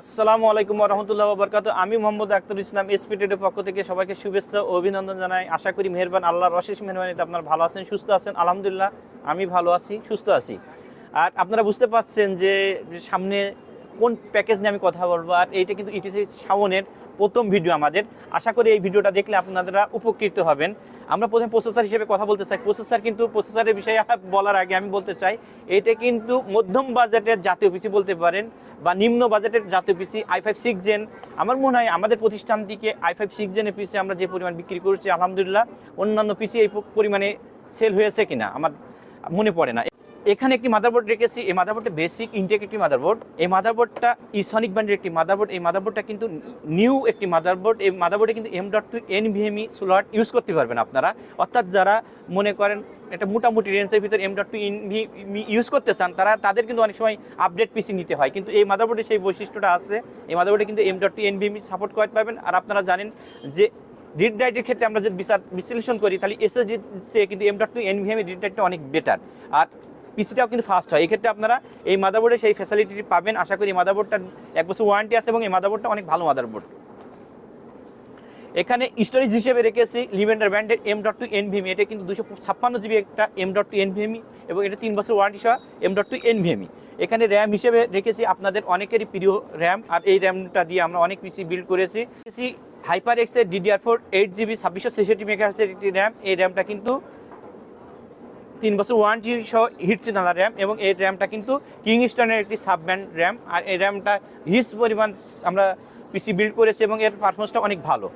আসসালামু আলাইকুম রহমতুল্লাহ বরকাত আমি মোহাম্মদ আক্তর ইসলাম এসপিটেডের পক্ষ থেকে সবাইকে শুভেচ্ছা ও অভিনন্দন জানাই। আশা করি মেহরবান, আল্লাহর অশেষ মেহরবানিতে আপনার ভালো আছেন, সুস্থ আছেন। আলহামদুলিল্লাহ, আমি ভালো আছি, সুস্থ আছি। আর আপনারা বুঝতে পাচ্ছেন যে সামনে কোন প্যাকেজ নিয়ে আমি কথা বলব, আর এইটা কিন্তু ইটিসি শাওনের প্রথম ভিডিও আমাদের। আশা করি এই ভিডিওটা দেখলে আপনারা উপকৃত হবেন। আমরা প্রথমে প্রসেসর হিসেবে কথা বলতে চাই। প্রসেসর কিন্তু প্রসেসরের বিষয়ে বলার আগে আমি বলতে চাই, এটা কিন্তু মধ্যম বাজেটের জাতীয় পিসি বলতে পারেন বা নিম্ন বাজেটের জাতীয় PC I five six gen আমার মনে হয় আমাদের প্রতিষ্ঠানটিকে আই ফাইভ সিক্স জেনের পিসি আমরা যে পরিমাণ বিক্রি করছি, আলহামদুলিল্লাহ অন্যান্য পিসি এই পরিমাণে সেল হয়েছে কিনা, আমার মনে পড়ে না। এখানে একটি মাদারবোর্ড রেখেছি, এই মাদারবোর্ডটা বেসিক ইনটেক একটি মাদারবোর্ড এই মাদারবোর্ডটা ইসনিক ব্র্যান্ডের একটি মাদারবোর্ড এই মাদারবোর্ডটা কিন্তু নিউ একটি মাদারবোর্ড এই মাদারবোর্ডে কিন্তু M dot two NVMe slot use করতে পারবেন আপনারা। অর্থাৎ যারা মনে করেন এটা মোটামুটি রেঞ্জের ভিতরে এম ডট টু ইউজ করতে চান, তারা, তাদের কিন্তু অনেক সময় আপডেট পিসি নিতে হয়। কিন্তু এই মাদারবোর্ডে সেই বৈশিষ্ট্যটা আছে। এই মাদারবোর্ডে কিন্তু M dot two N NVMe support করতে পারবেন। আর আপনারা জানেন যে রিড রাইটের ক্ষেত্রে আমরা যদি বিচার, বিশ্লেষণ করি, তাহলে এসএসডি চেয়ে কিন্তু M dot two NVMe read রাইটটা অনেক বেটার আর পিসিটাও কিন্তু ফাস্ট হয়। এই ক্ষেত্রে আপনারা এই মাদারবোর্ডে সেই ফ্যাসিলিটি পাবেন। আশা করি মাদারবোর্ডটা এক বছর ওয়ারেন্টি আছে এবং এই মাদারবোর্ডটা অনেক ভালো মাদারবোর্ড এখানে স্টোরেজ হিসেবে রেখেছি লিভেন্ডার ব্র্যান্ডের M dot two N NVMe এটা কিন্তু দুশো ছাপ্পান্ন জিবি একটা M dot two N NVMe এবং এটা তিন বছর ওয়ারেন্টি সহ M dot two N NVMe এখানে র্যাম হিসেবে রেখেছি আপনাদের অনেকেরই প্রিয় র্যাম আর এই র্যামটা দিয়ে আমরা অনেক পিসি বিল্ড করেছি। হাইপার এক্সের ডিডিআর ফোর এইট জিবি ছাব্বিশশো ছেষট্টি মেগাহার্সের একটি র্যাম এই র্যামটা কিন্তু তিন বছর ওয়ারেন্টি সহ হিট চিনালা র্যাম এবং এই র্যামটা কিন্তু কিংস্টনের একটি সাব ব্যান্ড র্যাম আর এই র্যামটা হিস পরিমাণ আমরা পিসি বিল্ড করেছি এবং এর পারফরমেন্সটা অনেক ভালো।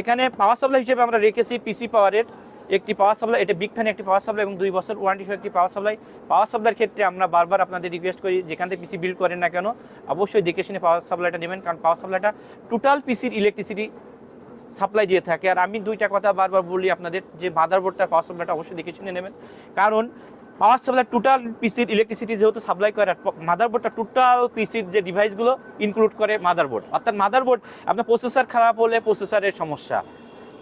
এখানে পাওয়ার সাপ্লাই হিসেবে আমরা রেখেছি পিসি পাওয়ারের একটি পাওয়ার সাপ্লাই এটা বিগ ফ্যান একটি পাওয়ার সাপ্লাই এবং দুই বছর ওয়ারেন্টি সহ একটি পাওয়ার সাপ্লাই পাওয়ার সাপ্লাইয়ের ক্ষেত্রে আমরা বারবার আপনাদের রিকোয়েস্ট করি, যেখান থেকে পিসি বিল্ড করেন না কেন, অবশ্যই দেখে শুনে পাওয়ার সাপ্লাইটা নেবেন, কারণ পাওয়ার সাপ্লাইটা টোটাল পিসির ইলেকট্রিসিটি সাপ্লাই দিয়ে থাকে। আর আমি দুইটা কথা বারবার বলি আপনাদের, যে মাদারবোর্ডটা পাওয়ার সাপ্লাইটা অবশ্যই দেখে শুনে নেবেন। কারণ পাওয়ার সাপ্লাই টোটাল পিসির ইলেকট্রিসিটি যেহেতু সাপ্লাই করে মাদারবোর্ডটা টোটাল পিসির যে ডিভাইসগুলো ইনক্লুড করে মাদারবোর্ড অর্থাৎ মাদারবোর্ড আপনার প্রসেসর খারাপ হলে প্রসেসরের সমস্যা।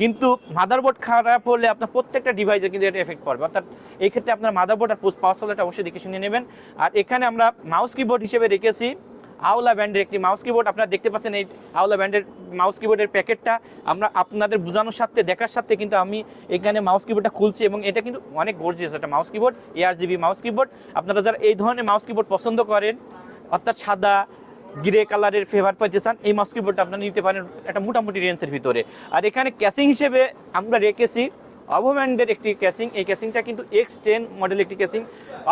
কিন্তু মাদারবোর্ড খারাপ হলে আপনার প্রত্যেকটা ডিভাইসে কিন্তু এটা এফেক্ট পড়বে। অর্থাৎ এই ক্ষেত্রে আপনার মাদারবোর্ড আর পাওয়ার সাপ্লাইটা অবশ্যই দেখে শুনে নেবেন। আর এখানে আমরা মাউস কিবোর্ড হিসেবে রেখেছি। আওলা ব্যান্ডের একটি মাউস কিবোর্ড। আপনারা দেখতে পাচ্ছেন এই আওলা ব্যান্ডের মাউস কিবোর্ডের প্যাকেটটা। আমরা আপনাদের বোঝানোর সাথে দেখার সাথে কিন্তু আমি এখানে মাউস কিবোর্ডটা খুলছি এবং এটা কিন্তু অনেক গর্জিয়াস একটা mouse keyboard ARGB mouse keyboard. আপনারা যারা এই ধরনের মাউস কিবোর্ড পছন্দ করেন, অর্থাৎ সাদা, গ্রে কালারের ফেভার পাইতে চান, এই মাউস কিবোর্ডটা আপনারা নিতে পারেন একটা মোটামুটি রেঞ্জের ভিতরে। আর এখানে ক্যাসিং হিসেবে আমরা রেখেছি অভোম্যান্ডের একটি ক্যাসিং এই ক্যাসিংটা কিন্তু এক্স টেন মডেল একটি ক্যাসিং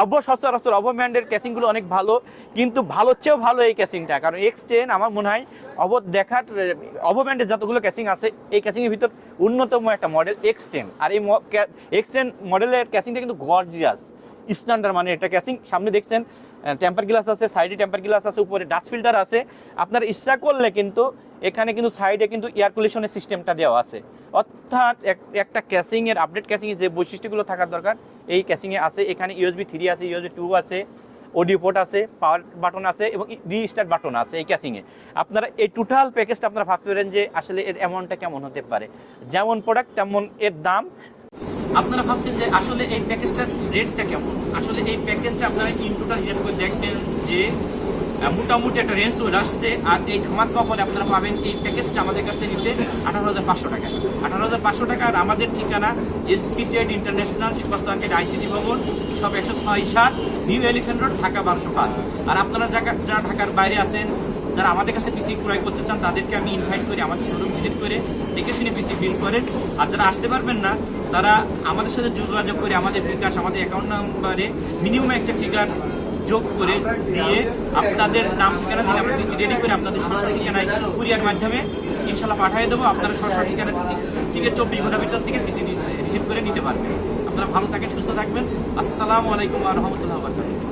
অব, সচরাচর অভোম্যান্ডের ক্যাসিংগুলো অনেক ভালো, কিন্তু ভালোর চেয়েও ভালো এই ক্যাসিংটা কারণ এক্স টেন আমার মনে হয় অব, দেখার অভোম্যান্ডের যতগুলো ক্যাসিং আছে, এই ক্যাসিংয়ের ভিতর অন্যতম একটা মডেল এক্স টেন আর এই এক্স টেন মডেলের ক্যাসিংটা কিন্তু গর্জিয়াস স্ট্যান্ডার্ড মানে একটা ক্যাসিং সামনে দেখছেন টেম্পার গ্লাস আছে সাইডে টেম্পার গ্লাস আছে, উপরে ডাস্ট ফিল্টার আছে। আপনার ইচ্ছা করলে কিন্তু এখানে কিন্তু সাইডে কিন্তু এয়ার কুলেশনের সিস্টেমটা দেওয়া আছে। অর্থাৎ একটা ক্যাসিংয়ের আপডেট ক্যাসিংয়ের যে বৈশিষ্ট্যগুলো থাকার দরকার, এই ক্যাসিংয়ে আছে, এখানে ইউএসবি থ্রি আছে ইউএসবি টু আছে অডিও পোর্ট আছে পাওয়ার বাটন আছে এবং রিস্টার্ট বাটন আছে এই ক্যাসিংয়ে আপনারা এই টোটাল প্যাকেজটা আপনারা ভাবতে পারেন যে আসলে এর অ্যামাউন্টটা কেমন হতে পারে। যেমন প্রোডাক্ট তেমন এর দাম। আপনারা ভাবছেন যে আসলে এই প্যাকেজটার রেটটা কেমন? আসলে এই প্যাকেজটা আপনারা ইন টোটাল হিসাব দেখবেন যে মোটামুটি একটা রেঞ্জ চলে আসছে। আর এই খামার কপরে আপনারা পাবেন এই প্যাকেজটা আমাদের কাছ থেকে নিতে আঠারো হাজার পাঁচশো টাকা। আঠারো হাজার পাঁচশো টাকা আর আমাদের ঠিকানা SP trade international super market ICD ভবন, সব একশো ছয় সাত নিউ এলিফেন্ট রোড, ঢাকা বারোশো পাঁচ। আর আপনারা যারা ঢাকার বাইরে আছেন, যারা আমাদের কাছে পিসি ক্রয় করতে চান, তাদেরকে আমি ইনভাইট করি আমাদের শোরুম ভিজিট করে দেখে শুনে পিসি বিল করেন। আর যারা আসতে পারবেন না, তারা আমাদের সাথে যোগাযোগ করে আমাদের বিকাশ, আমাদের অ্যাকাউন্ট নাম্বারে মিনিমাম একটা ফিগার যোগ করে দিয়ে আপনাদের নাম ঠিকানা দিয়ে আমরা কিছু রেডি করে আপনাদের সরকার ঠিকানায় কুরিয়ার মাধ্যমে। ইনশাল্লাহ পাঠিয়ে দেবো। আপনারা সরকার ঠিকানা থেকে চব্বিশ ঘণ্টার ভিতর থেকে রিসিভ করে নিতে পারবেন। আপনারা ভালো থাকেন, সুস্থ থাকবেন। আসসালামু আলাইকুম রহমতুল্লাহ বারকাতুহ।